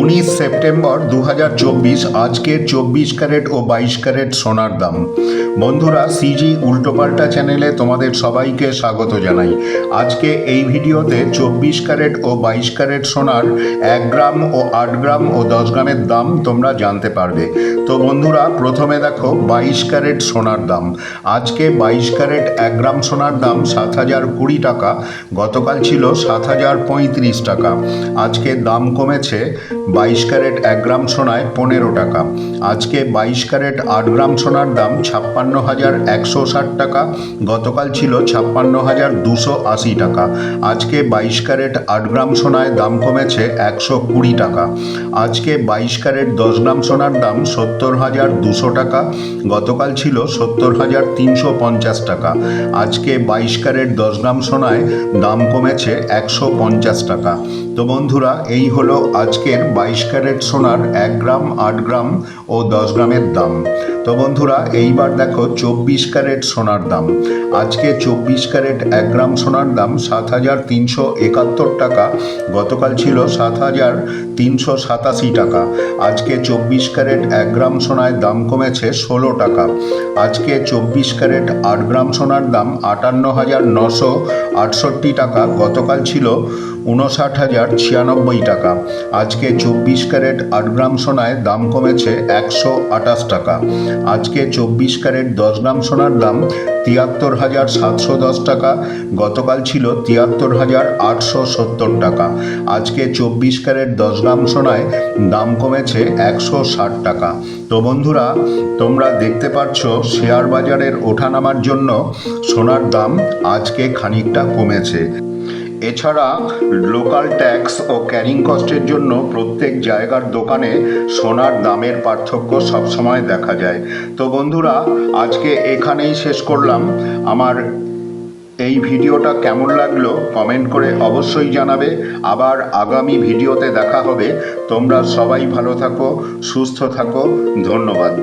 উনিশ সেপ্টেম্বর দু হাজার চব্বিশ, আজকের চব্বিশ ক্যারেট ও বাইশ ক্যারেট সোনার দাম। বন্ধুরা, সিজি উল্টোপাল্টা চ্যানেলে তোমাদের সবাইকে স্বাগত জানাই। আজকে এই ভিডিওতে চব্বিশ ক্যারেট ও বাইশ ক্যারেট সোনার এক গ্রাম ও আট গ্রাম ও দশ গ্রামের দাম তোমরা জানতে পারবে। তো বন্ধুরা, প্রথমে দেখো বাইশ ক্যারেট সোনার দাম। আজকে বাইশ ক্যারেট এক গ্রাম সোনার দাম সাত হাজার কুড়ি টাকা, গতকাল ছিল সাত হাজার পঁয়ত্রিশ টাকা। আজকে দাম কমেছে বাইশ ক্যারেট এক গ্রাম সোনায় পনেরো টাকা। আজকে বাইশ ক্যারেট আট গ্রাম সোনার দাম ছাপ্পান্ন হাজার একশো ষাট টাকা। গতকাল ছিল ছাপ্পান্ন হাজার দুশো আশি টাকা। আজকে বাইশ ক্যারেট আট গ্রাম সোনায় দাম কমেছে একশো কুড়ি টাকা। আজকে বাইশ ক্যারেট দশ গ্রাম সোনার দাম সত্তর হাজার দুশো টাকা। গতকাল ছিল সত্তর হাজার তিনশো পঞ্চাশ টাকা। আজকে বাইশ ক্যারেট দশ গ্রাম সোনায় দাম কমেছে একশো পঞ্চাশ টাকা। তো বন্ধুরা এই হলো আজকের বাইশ ক্যারেট সোনার এক গ্রাম, আট গ্রাম ও দশ গ্রামের দাম। তো বন্ধুরা, এইবার দেখো চব্বিশ ক্যারেট সোনার দাম। আজকে চব্বিশ ক্যারেট এক গ্রাম সোনার দাম সাত হাজার তিনশো একাত্তর টাকা, গতকাল ছিল সাত হাজার তিনশো সাতাশি টাকা। আজকে চব্বিশ ক্যারেট এক গ্রাম সোনায় দাম কমেছে ষোলো টাকা। আজকে চব্বিশ ক্যারেট আট গ্রাম সোনার দাম আটান্ন হাজার নশো আটষট্টি টাকা, গতকাল ছিল উনষাট হাজার ছিয়ানব্বই টাকা। আজকে চব্বিশ ক্যারেট আট গ্রাম সোনায় দাম কমেছে একশো আঠাশ টাকা। আজকে চব্বিশ ক্যারেট দশ গ্রাম সোনার দাম তিয়াত্তর হাজার সাতশো দশ টাকা। গতকাল ছিল তিয়াত্তর হাজার আটশো সত্তর টাকা। আজকে চব্বিশ ক্যারেট দশ গ্রাম সোনায় দাম কমেছে একশো ষাট টাকা। তো বন্ধুরা, তোমরা দেখতে পাচ্ছ শেয়ার বাজারের ওঠানামার জন্য সোনার দাম আজকে খানিকটা কমেছে। এছাড়া লোকাল ট্যাক্স ও ক্যারিং কস্টের জন্য প্রত্যেক জায়গার দোকানে সোনার দামের পার্থক্য সবসময় দেখা যায়। তো বন্ধুরা, আজকে এখানেই শেষ করলাম। আমার এই ভিডিওটা কেমন লাগল কমেন্ট করে অবশ্যই জানাবে। আবার আগামী ভিডিওতে দেখা হবে। তোমরা সবাই ভালো থাকো, সুস্থ থাকো। ধন্যবাদ।